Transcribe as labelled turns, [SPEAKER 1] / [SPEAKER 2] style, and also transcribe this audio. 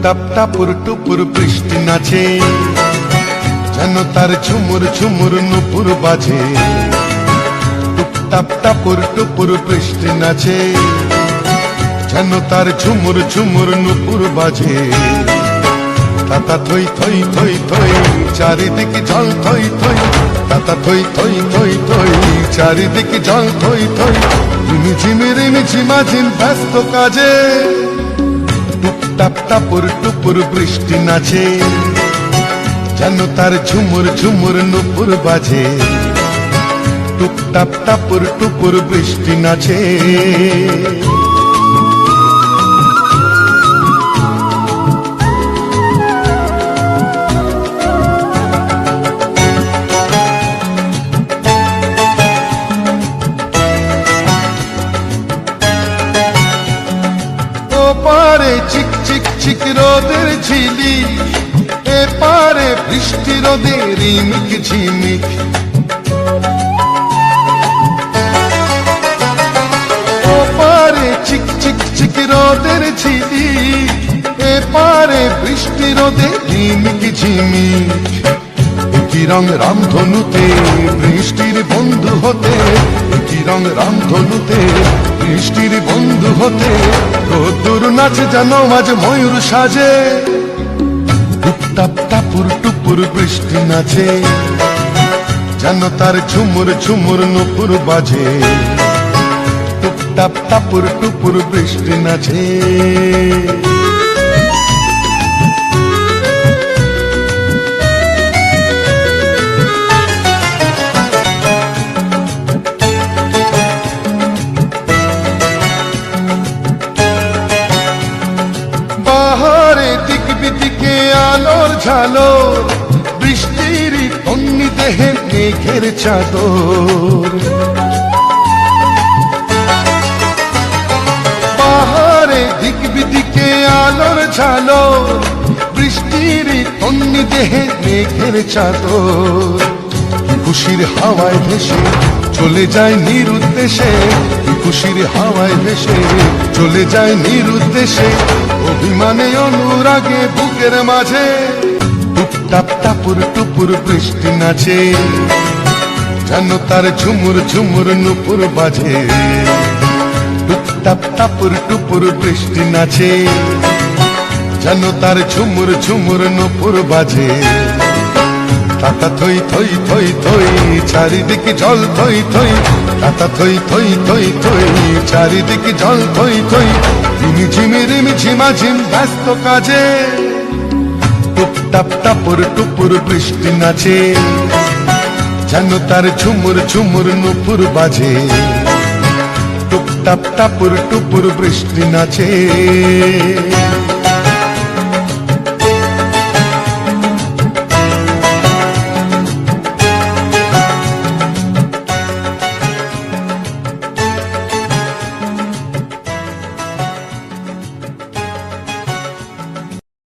[SPEAKER 1] টুপটাপ টাপুর টুপুর বৃষ্টি নাচে। যেন তার ঝুমুর ঝুমুর নুপুর বাজে। টুপটাপ টাপুর টুপুর বৃষ্টি নাচে। যেন তার ঝুমুর ঝুমুর নুপুর বাজে। তাতা থই থই থই থই, চারিদিকে জল থই থই। তাতা থই থই থই থই, চারিদিকে জল থই থই। রিমি ঝিমি রিমি ঝিমা ঝিম ব্যস্ত কাজে। টুপটাপ টাপুর টুপুর বৃষ্টি নাচে। যেন তার ঝুমুর ঝুমুর নুপুর বাজে। টুপটাপ টাপুর টুপুর বৃষ্টি নাচে। পারে চিক চিক চিক রোদের ঝিলি এ পারে বৃষ্টি রোদের রিমিক ঝিমিক। ও পারে চিক চিক চিক রোদের ঝিলি এ পারে বৃষ্টি রোদে রিমিক ঝিমিক। কি রং রামধনুতে বৃষ্টির বন্ধু হতে কি রং রামধনুতে বৃষ্টির বন্ধু হতে, রোদ্দুর নাচে যেন মাঝ ময়ূর সাজে। টুপটাপ টাপুর টুপুর বৃষ্টি নাচে, যেন তার ঝুমুর ঝুমুর নুপুর বাজে। টুপটাপ টাপুর টুপুর বৃষ্টি নাচে। ঝালো। বৃষ্টির তন্নি দেহে মেঘের চাদর। পাহাড়ে দিক বিদিকে আলোর ঝালো। বৃষ্টির তন্নি দেহে মেঘের চাদর। খুশির হাওয়ায় ভেসে চলে যায় নিরুদ্দেশে। খুশির হাওয়ায় ভেসে চলে যায় নিরুদ্দেশে। অভিমানে অনুরাগে বুকের মাঝে টুপটাপ টাপুর বৃষ্টি নাচে। যেন তার ঝুমুর ঝুমুর নুপুর বাজে। টুপটাপ টাপুর বৃষ্টি নাচে। যেন তার ঝুমুর ঝুমুর নুপুর বাজে। টাটা থই থই থই থই, চারিদিকে জল থই থই। টাটা থই থই থই থই, চারিদিকে জল থই থই। ঝিমি রিমি ঝিমা ঝিম ব্যস্ত কাজে। টুপটাপ টাপুর টুপুর বৃষ্টি নাচে, যেন তার ঝুমুর ঝুমুর নুপুর বাজে। টুপটাপ টাপুর টুপুর বৃষ্টি নাচে।